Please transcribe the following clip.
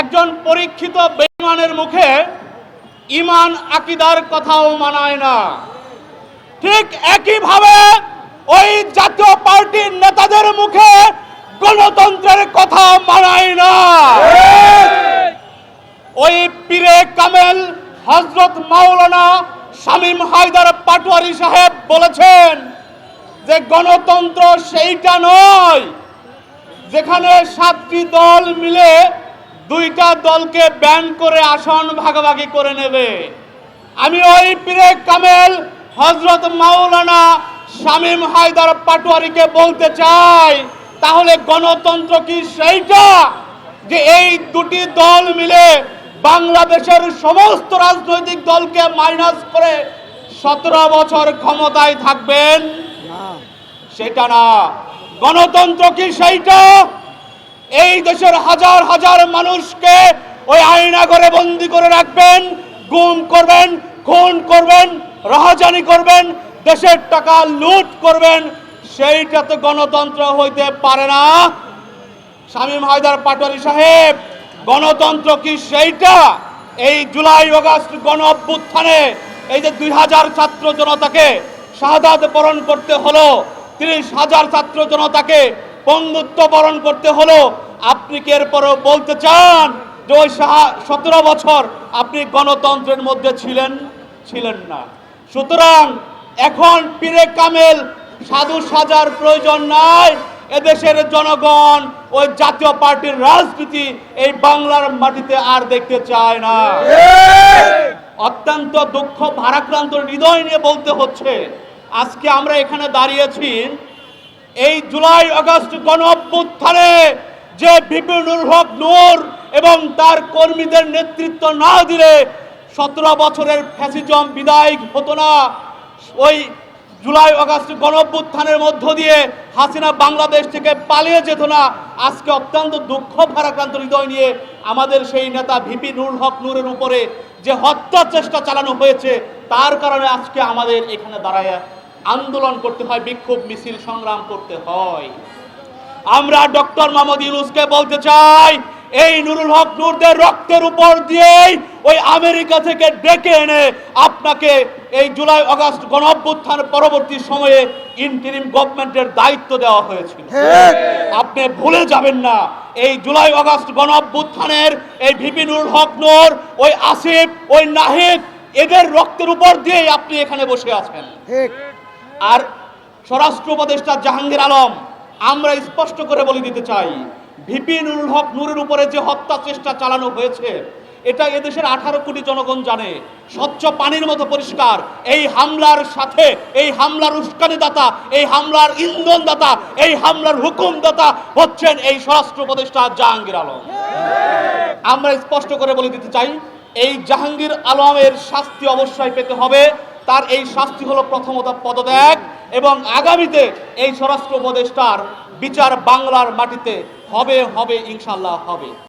একজন পরীক্ষিত বেঈমানের মুখে ইমান আকিদার কথাও মানায় না। ঠিক একইভাবে ওই জাতীয় পার্টির নেতাদের মুখে গণতন্ত্রের কথা মানায় না। ওই পীরে কামেল হজরত মাওলানা শামীম হায়দার পাটোয়ারি সাহেব বলেছেন যে গণতন্ত্র সেইটা নয়, যেখানে সাতটি দল মিলে দুইটা দলকে ব্যান করে আসন ভাগাভাগি করে নেবে। আমি ওই পীরে কামেল হজরত মাওলানা শামীম হায়দার পাটোয়ারিকে বলতে চাই তাহলে গণতন্ত্র কি সেইটা? যে এই দুটি দল মিলে বাংলাদেশের সমস্ত রাজনৈতিক দলকে মাইনাস করে সতেরো বছর ক্ষমতায় থাকবেন? সেটা না। গণতন্ত্র কি সেইটা? এই দেশের হাজার হাজার মানুষকে ওই আয়না করে বন্দি করে রাখবেন, গুম করবেন, খুন করবেন, রাহাজানি করবেন, দেশের টাকা লুট করবেন সেইটা তো গণতন্ত্র হইতে পারে না। শামীম হায়দার পাটোয়ারি সাহেব, গণতন্ত্র কি সেইটা? এই জুলাই অগাস্ট গণ অভ্যুত্থানে এই যে দুই হাজার ছাত্র জনতাকে শাহাদাত বরণ করতে হলো, তিরিশ হাজার ছাত্র জনতাকে পঙ্গুত্ব বরণ করতে হলো। আপনি কি এরপরও বলতে চান যে ওই সতেরো বছর আপনি গণতন্ত্রের মধ্যে ছিলেন? ছিলেন না। সুতরাং এখন পীরে কামেল সাধু সাজার প্রয়োজন নাই। এদেশের জনগণ, ওই জাতীয় পার্টির রাজনীতি এই বাংলার মাটিতে আর দেখতে চায় না। অত্যন্ত দুঃখ, ভারাক্রান্ত হৃদয় নিয়ে বলতে হচ্ছে, আজকে আমরা এখানে দাঁড়িয়েছি এই জুলাই আগস্ট গণ অভ্যুত্থানে যে বিপিনুর হক নূর এবং তার কর্মীদের নেতৃত্ব না দিলে সতেরো বছরের ফ্যাসিজম বিদায় হতো না। ওই জুলাই আগস্ট গণঅভ্যুত্থানের মধ্য দিয়ে হাসিনা বাংলাদেশ থেকে পালিয়ে যেত না। আজকে অত্যন্ত দুঃখ ভারাক্রান্ত হৃদয় নিয়ে আমাদের সেই নেতা ভিপি নুরুল হক নূরের উপরে যে হত্যা চেষ্টা চালানো হয়েছে, তার কারণে আজকে আমাদের এখানে দাঁড়ায় আন্দোলন করতে হয় বিক্ষোভ মিছিল সংগ্রাম করতে হয়। আমরা ডক্টর মোহাম্মদ ইউনুসকে বলতে চাই এই নুরুল হক নূরদের রক্তের উপর দিয়েই ওই আমেরিকা থেকে ডেকে এনে আপনাকে এই জুলাই আগস্ট গণ অভ্যুত্থান পরবর্তী সময়ে ইন্টারিম গভর্নমেন্টের দায়িত্ব দেওয়া হয়েছিল। আপনি ভুলে যাবেন না এই জুলাই আগস্ট গণ অভ্যুত্থানের এই ভিপিনুর হক নূর ওই আসিফ ওই নাহিদ এদের রক্তের উপর দিয়েই আপনি এখানে বসে আছেন। ঠিক। আর স্বরাষ্ট্র উপদেষ্টা জাহাঙ্গীর আলম, আমরা স্পষ্ট করে বলে দিতে চাই, ভিপি নুরুল হক নূরের উপরে যে হত্যা চেষ্টা চালানো হয়েছে, এটা এদেশের আঠারো কোটি জনগণ জানে। স্বচ্ছ পানির মতো পরিষ্কার। এই হামলার সাথে, এই হামলার উস্কানিদাতা, এই হামলার ইন্ধনদাতা, এই হামলার হুকুমদাতা হচ্ছেন এই স্বরাষ্ট্র উপদেষ্টা জাহাঙ্গীর আলম। আমরা স্পষ্ট করে বলে দিতে চাই, এই জাহাঙ্গীর আলমের শাস্তি অবশ্যই পেতে হবে। তার এই শাস্তি হলো প্রথমত পদত্যাগ এবং আগামীতে এই স্বরাষ্ট্র উপদেষ্টার বিচার বাংলার মাটিতে হবে হবে ইনশাল্লাহ হবে।